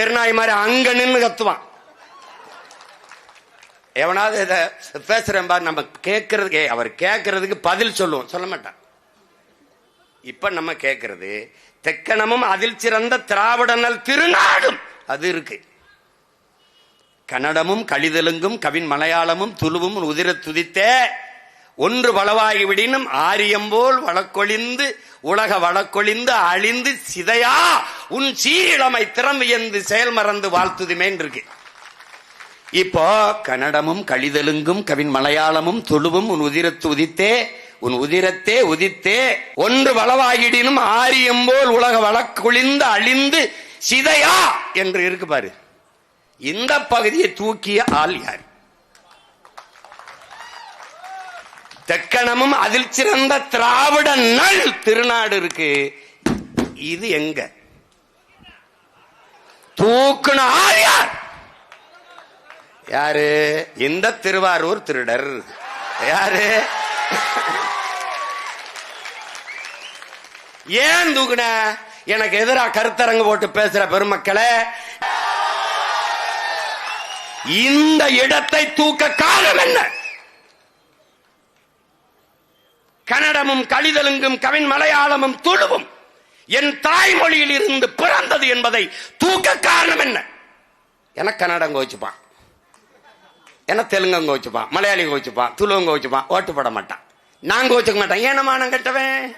தெருநாய் மாதிரி அங்க நின்று கத்துவான். எவனாவது இதை பேசுறேன் பாரு நம்ம கேட்கறதுக்கு அவர் கேட்கறதுக்கு பதில் சொல்லுவோம். சொல்ல மாட்டான். இப்ப நம்ம கேட்கறது தெக்கணமும் அதில் சிறந்த திராவிடனல் திருநாடும். அது இருக்கு. கன்னடமும் கழிதலுங்கும் கவின் மலையாளமும் துளுவும் உதிர துதித்தே ஒன்று வளவாகி விடினும் ஆரியம்போல் வழக்கொழிந்து உலக வழக்கொழிந்து அழிந்து சிதையா உன் சீரிழமை திறமையந்து செயல் மறந்து வாழ்த்துதுமேன் இருக்கு இப்போ கன்னடமும் கழிதலுங்கும் கவின் மலையாளமும் துளுவும் உன் உதிரத்து உதித்தே உன் உதிரத்தே உதித்தே ஒன்று வளவாகிடினும் ஆரியம்போல் உலக வழக்கொழிந்து அழிந்து சிதையா என்று இருக்கு பாரு. இந்த பகுதியை தூக்கிய ஆள் யார்? தெக்கணமும் அதில் சிறந்த திராவிட நல் திருநாடு இருக்கு. இது எங்க? தூக்குன ஆள் யார் யாரு? இந்த திருவாரூர் திருடர். யாரு? ஏன் தூக்குன? எனக்கு எதிரா கருத்தரங்கு போட்டு பேசுற பெருமக்களே. இந்த இடத்தை தூக்க காரணம் என்ன? கன்னடமும் கழிதலுங்கும் கவின் மலையாளமும் துழுவும் என் தாய்மொழியில் இருந்து பிறந்தது என்பதை தூக்க காரணம் என்ன? என கன்னடம் கோச்சுப்பான். என தெலுங்கம் கோச்சுப்பான். மலையாளி கோச்சுப்பான். துளுவங்க கோச்சுப்பான். ஓட்டு போட மாட்டான். நான் கோச்சுக்க மாட்டேன். ஏன மானம் கட்டவன்?